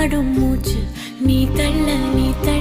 ஆடும் மூச்சு. நீ தள்ள நீ தள்ள